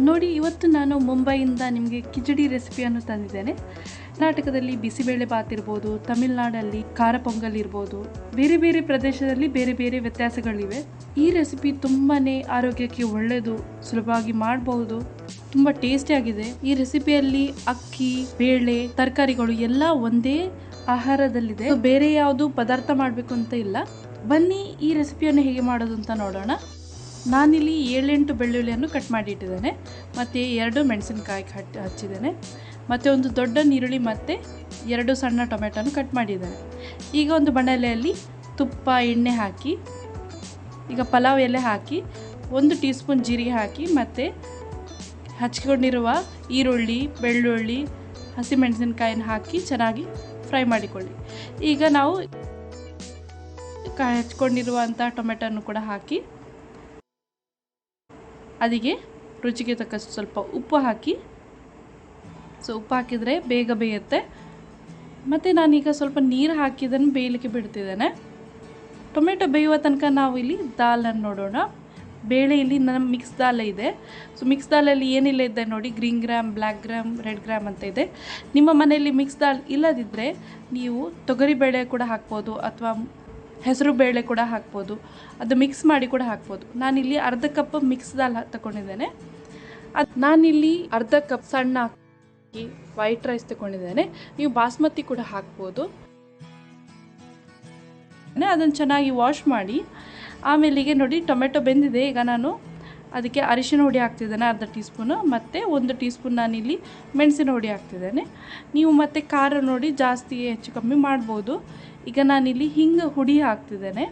ನೋಡಿ, ಇವತ್ತು ನಾನು ಮುಂಬೈಯಿಂದ ನಿಮಗೆ ಕಿಚಡಿ ರೆಸಿಪಿಯನ್ನು ತಂದಿದ್ದೇನೆ. ಕರ್ನಾಟಕದಲ್ಲಿ ಬಿಸಿಬೇಳೆ ಬಾತ್ ಇರ್ಬೋದು, ತಮಿಳುನಾಡಲ್ಲಿ ಖಾರ ಪೊಂಗಲ್ ಇರ್ಬೋದು, ಬೇರೆ ಬೇರೆ ಪ್ರದೇಶದಲ್ಲಿ ಬೇರೆ ಬೇರೆ ವ್ಯತ್ಯಾಸಗಳಿವೆ. ಈ ರೆಸಿಪಿ ತುಂಬಾ ಆರೋಗ್ಯಕ್ಕೆ ಒಳ್ಳೆಯದು, ಸುಲಭವಾಗಿ ಮಾಡಬಹುದು ತುಂಬ ಟೇಸ್ಟಿಯಾಗಿದೆ ಈ ರೆಸಿಪಿಯಲ್ಲಿ ಅಕ್ಕಿ, ಬೇಳೆ, ತರಕಾರಿಗಳು ಎಲ್ಲ ಒಂದೇ ಆಹಾರದಲ್ಲಿದೆ. ಬೇರೆ ಯಾವುದು ಪದಾರ್ಥ ಮಾಡಬೇಕು ಅಂತ ಇಲ್ಲ. ಬನ್ನಿ ಈ ರೆಸಿಪಿಯನ್ನು ಹೇಗೆ ಮಾಡೋದು ಅಂತ ನೋಡೋಣ. ನಾನಿಲ್ಲಿ ಏಳೆಂಟು ಬೆಳ್ಳುಳ್ಳಿಯನ್ನು ಕಟ್ ಮಾಡಿ ಇಟ್ಟಿದ್ದೇನೆ ಮತ್ತು ಎರಡು ಮೆಣಸಿನಕಾಯಿ ಕಟ್ ಹಚ್ಚಿದ್ದೇನೆ. ಮತ್ತು ಒಂದು ದೊಡ್ಡ ನೀರುಳ್ಳಿ ಮತ್ತು ಎರಡು ಸಣ್ಣ ಟೊಮೆಟೊನು ಕಟ್ ಮಾಡಿದ್ದೇನೆ. ಈಗ ಒಂದು ಬಾಣಲೆಯಲ್ಲಿ ತುಪ್ಪ, ಎಣ್ಣೆ ಹಾಕಿ, ಈಗ ಪಲಾವ್ ಎಲೆ ಹಾಕಿ, ಒಂದು ಟೀ ಸ್ಪೂನ್ ಜೀರಿಗೆ ಹಾಕಿ, ಮತ್ತು ಹಚ್ಕೊಂಡಿರುವ ಈರುಳ್ಳಿ, ಬೆಳ್ಳುಳ್ಳಿ, ಹಸಿಮೆಣಸಿನಕಾಯಿನ ಹಾಕಿ ಚೆನ್ನಾಗಿ ಫ್ರೈ ಮಾಡಿಕೊಳ್ಳಿ. ಈಗ ನಾವು ಹಚ್ಕೊಂಡಿರುವಂಥ ಟೊಮೆಟೊನು ಕೂಡ ಹಾಕಿ ಅದಕ್ಕೆ ರುಚಿಗೆ ತಕ್ಕಷ್ಟು ಸ್ವಲ್ಪ ಉಪ್ಪು ಹಾಕಿ. ಸೊ ಉಪ್ಪು ಹಾಕಿದರೆ ಬೇಗ ಬೇಯುತ್ತೆ. ಮತ್ತು ನಾನೀಗ ಸ್ವಲ್ಪ ನೀರು ಹಾಕಿದ್ದನ್ನು ಬೇಯಲಿಕ್ಕೆ ಬಿಡ್ತಿದ್ದೇನೆ. ಟೊಮೆಟೊ ಬೇಯುವ ತನಕ ನಾವು ಇಲ್ಲಿ ದಾಲನ್ನು ನೋಡೋಣ. ಬೇಳೆ ಇಲ್ಲಿ ನನ್ನ ಮಿಕ್ಸ್ ದಾಲ್ ಇದೆ. ಸೊ ಮಿಕ್ಸ್ ದಾಲಲ್ಲಿ ಏನಿಲ್ಲ ಇದೆ ನೋಡಿ. Green gram black gram red gram ಅಂತ ಇದೆ. ನಿಮ್ಮ ಮನೆಯಲ್ಲಿ ಮಿಕ್ಸ್ ದಾಲ್ ಇಲ್ಲದಿದ್ದರೆ ನೀವು ತೊಗರಿ ಬೇಳೆ ಕೂಡ ಹಾಕ್ಬೋದು ಅಥವಾ ಹೆಸರು ಬೇಳೆ ಕೂಡ ಹಾಕ್ಬೋದು, ಅದು ಮಿಕ್ಸ್ ಮಾಡಿ ಕೂಡ ಹಾಕ್ಬೋದು. ನಾನಿಲ್ಲಿ ಅರ್ಧ ಕಪ್ ಮಿಕ್ಸ್ ದಾಲ್ ತಗೊಂಡಿದ್ದೇನೆ ಅದು ನಾನಿಲ್ಲಿ ಅರ್ಧ ಕಪ್ ಸಣ್ಣ ಅಕ್ಕಿ ವೈಟ್ ರೈಸ್ ತಗೊಂಡಿದ್ದೇನೆ ನೀವು ಬಾಸ್ಮತಿ ಕೂಡ ಹಾಕ್ಬೋದು. ಅದನ್ನು ಚೆನ್ನಾಗಿ ವಾಶ್ ಮಾಡಿ, ಆಮೇಲಿಗೆ ನೋಡಿ ಟೊಮೆಟೊ ಬೆಂದಿದೆ, ಈಗ ನಾನು ಅದಕ್ಕೆ ಅರಿಶಿನ ಹುಡಿ ಹಾಕ್ತಿದ್ದೇನೆ, ಅರ್ಧ ಟೀ ಸ್ಪೂನು ಮತ್ತು ಒಂದು ಟೀ ಸ್ಪೂನ್ ನಾನಿಲ್ಲಿ ಮೆಣಸಿನ ಹುಡಿ ಹಾಕ್ತಿದ್ದೇನೆ. ನೀವು ಮತ್ತು ಖಾರ ನೋಡಿ ಜಾಸ್ತಿ ಹೆಚ್ಚು ಕಮ್ಮಿ ಮಾಡ್ಬೋದು. ಈಗ ನಾನಿಲ್ಲಿ ಹಿಂಗೆ ಹುಡಿ ಹಾಕ್ತಿದ್ದೇನೆ.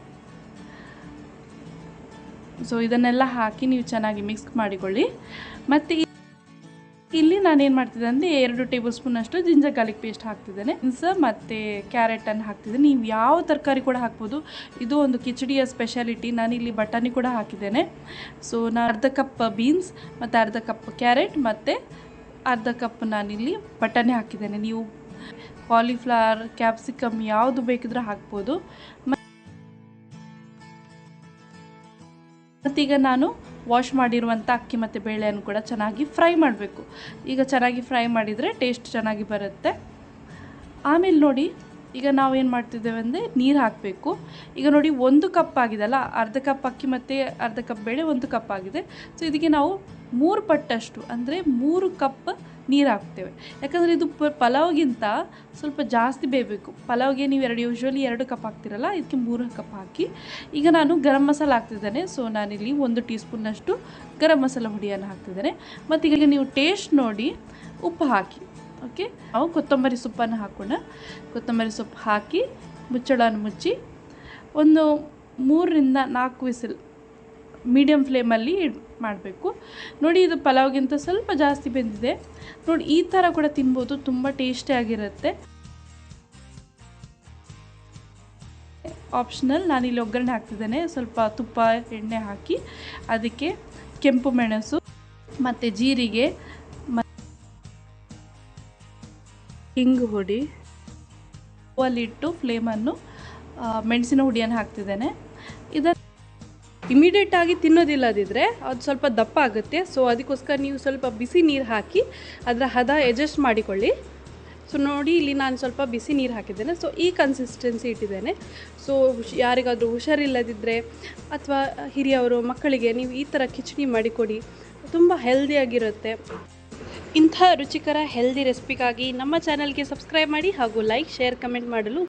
ಸೊ ಇದನ್ನೆಲ್ಲ ಹಾಕಿ ನೀವು ಚೆನ್ನಾಗಿ ಮಿಕ್ಸ್ ಮಾಡಿಕೊಳ್ಳಿ. ಮತ್ತು ನಾನೇನು ಮಾಡ್ತಿದ್ದೆ ಅಂದರೆ ಎರಡು ಟೇಬಲ್ ಸ್ಪೂನ್ ಅಷ್ಟು ಜಿಂಜರ್ ಗಾರ್ಲಿಕ್ ಪೇಸ್ಟ್ ಹಾಕ್ತಿದ್ದೇನೆ. ಸ ಮತ್ತು ಕ್ಯಾರೆಟನ್ನು ಹಾಕ್ತಿದ್ದೇನೆ. ನೀವು ಯಾವ ತರಕಾರಿ ಕೂಡ ಹಾಕ್ಬೋದು. ಇದು ಒಂದು ಕಿಚಡಿಯ ಸ್ಪೆಷಾಲಿಟಿ. ನಾನಿಲ್ಲಿ ಬಟಾಣಿ ಕೂಡ ಹಾಕಿದ್ದೇನೆ. ಸೊ ನಾನು ಅರ್ಧ ಕಪ್ ಬೀನ್ಸ್, ಮತ್ತು ಅರ್ಧ ಕಪ್ ಕ್ಯಾರೆಟ್, ಮತ್ತು ಅರ್ಧ ಕಪ್ ನಾನಿಲ್ಲಿ ಬಟಾಣಿ ಹಾಕಿದ್ದೇನೆ. ನೀವು ಕಾಲಿಫ್ಲವರ್ ಕ್ಯಾಪ್ಸಿಕಮ್ ಯಾವುದು ಬೇಕಿದ್ರೆ ಹಾಕ್ಬೋದು. ಮತ್ತೀಗ ನಾನು ವಾಶ್ ಮಾಡಿರುವಂಥ ಅಕ್ಕಿ ಮತ್ತು ಬೇಳೆಯನ್ನು ಕೂಡ ಚೆನ್ನಾಗಿ ಫ್ರೈ ಮಾಡಬೇಕು. ಈಗ ಚೆನ್ನಾಗಿ ಫ್ರೈ ಮಾಡಿದರೆ ಟೇಸ್ಟ್ ಚೆನ್ನಾಗಿ ಬರುತ್ತೆ. ಆಮೇಲೆ ನೋಡಿ, ಈಗ ನಾವು ಏನು ಮಾಡ್ತಿದ್ದೇವೆ ಅಂದರೆ ನೀರು ಹಾಕಬೇಕು. ಈಗ ನೋಡಿ, ಒಂದು ಕಪ್ ಆಗಿದೆಲ್ಲ ಅರ್ಧ ಕಪ್ ಅಕ್ಕಿ ಮತ್ತು ಅರ್ಧ ಕಪ್ ಬೇಳೆ, ಒಂದು ಕಪ್ ಆಗಿದೆ. ಸೊ ಇದಕ್ಕೆ ನಾವು ಮೂರು ಪಟ್ಟಷ್ಟು, ಅಂದರೆ ಮೂರು ಕಪ್ ನೀರು ಹಾಕ್ತೇವೆ ಯಾಕಂದರೆ ಇದು ಪ, ಪಲಾವ್ಗಿಂತ ಸ್ವಲ್ಪ ಜಾಸ್ತಿ ಬೇಯಬೇಕು. ಪಲಾವ್ಗೆ ನೀವು ಎರಡು ಯೂಶ್ವಲಿ ಎರಡು ಕಪ್ ಹಾಕ್ತಿರಲ್ಲ ಇದಕ್ಕೆ ಮೂರು ಕಪ್ ಹಾಕಿ. ಈಗ ನಾನು ಗರಂ ಮಸಾಲ ಹಾಕ್ತಿದ್ದೇನೆ. ಸೊ ನಾನಿಲ್ಲಿ ಒಂದು ಟೀ ಸ್ಪೂನ್ನಷ್ಟು ಗರಂ ಮಸಾಲ ಹುಡಿಯನ್ನು ಹಾಕ್ತಿದ್ದೇನೆ. ಮತ್ತು ಈಗ ನೀವು ಟೇಸ್ಟ್ ನೋಡಿ ಉಪ್ಪು ಹಾಕಿ ಓಕೆ ನಾವು ಕೊತ್ತಂಬರಿ ಸೊಪ್ಪನ್ನು ಹಾಕೋಣ. ಕೊತ್ತಂಬರಿ ಸೊಪ್ಪು ಹಾಕಿ, ಮುಚ್ಚಳವನ್ನು ಮುಚ್ಚಿ, ಒಂದು ಮೂರರಿಂದ ನಾಲ್ಕು ವಿಸಿಲ್ ಮೀಡಿಯಮ್ ಫ್ಲೇಮಲ್ಲಿ ಮಾಡಬೇಕು. ನೋಡಿ, ಇದು ಪಲಾವ್ಗಿಂತ ಸ್ವಲ್ಪ ಜಾಸ್ತಿ ಬೆಂದಿದೆ. ನೋಡಿ, ಈ ಥರ ಕೂಡ ತಿನ್ಬೋದು, ತುಂಬ ಟೇಸ್ಟಿಯಾಗಿರುತ್ತೆ ಆಪ್ಷನಲ್, ನಾನಿಲ್ಲಿ ಒಗ್ಗರಣೆ ಹಾಕ್ತಿದ್ದೇನೆ. ಸ್ವಲ್ಪ ತುಪ್ಪ, ಎಣ್ಣೆ ಹಾಕಿ, ಅದಕ್ಕೆ ಕೆಂಪು ಮೆಣಸು ಮತ್ತು ಜೀರಿಗೆ ಹಿಂಗು ಹುಡಿ ಹೂವಲ್ಲಿಟ್ಟು ಫ್ಲೇಮನ್ನು ಮೆಣಸಿನ ಹುಡಿಯನ್ನು ಹಾಕ್ತಿದ್ದೇನೆ. ಇದನ್ನು ಇಮಿಡಿಯೇಟ್ ಆಗಿ ತಿನ್ನೋದಿಲ್ಲದಿದ್ದರೆ ಅದು ಸ್ವಲ್ಪ ದಪ್ಪ ಆಗುತ್ತೆ. ಸೊ ಅದಕ್ಕೋಸ್ಕರ ನೀವು ಸ್ವಲ್ಪ ಬಿಸಿ ನೀರು ಹಾಕಿ ಅದರ ಹದ ಅಡ್ಜಸ್ಟ್ ಮಾಡಿಕೊಳ್ಳಿ. ಸೊ ನೋಡಿ ಇಲ್ಲಿ ನಾನು ಸ್ವಲ್ಪ ಬಿಸಿ ನೀರು ಹಾಕಿದ್ದೇನೆ. ಸೊ ಈ ಕನ್ಸಿಸ್ಟೆನ್ಸಿ ಇಟ್ಟಿದ್ದೇನೆ. ಸೊ ಯಾರಿಗಾದರೂ ಹುಷಾರಿಲ್ಲದಿದ್ದರೆ ಅಥವಾ ಹಿರಿಯವರು, ಮಕ್ಕಳಿಗೆ ನೀವು ಈ ಥರ ಕಿಚಡಿ ಮಾಡಿಕೊಡಿ ತುಂಬ ಹೆಲ್ದಿಯಾಗಿರುತ್ತೆ ಇಂಥ ರುಚಿಕರ ಹೆಲ್ದಿ ರೆಸಿಪಿಗಾಗಿ ನಮ್ಮ ಚಾನಲ್ಗೆ ಸಬ್ಸ್ಕ್ರೈಬ್ ಮಾಡಿ ಹಾಗೂ ಲೈಕ್ ಶೇರ್ ಕಮೆಂಟ್ ಮಾಡಲು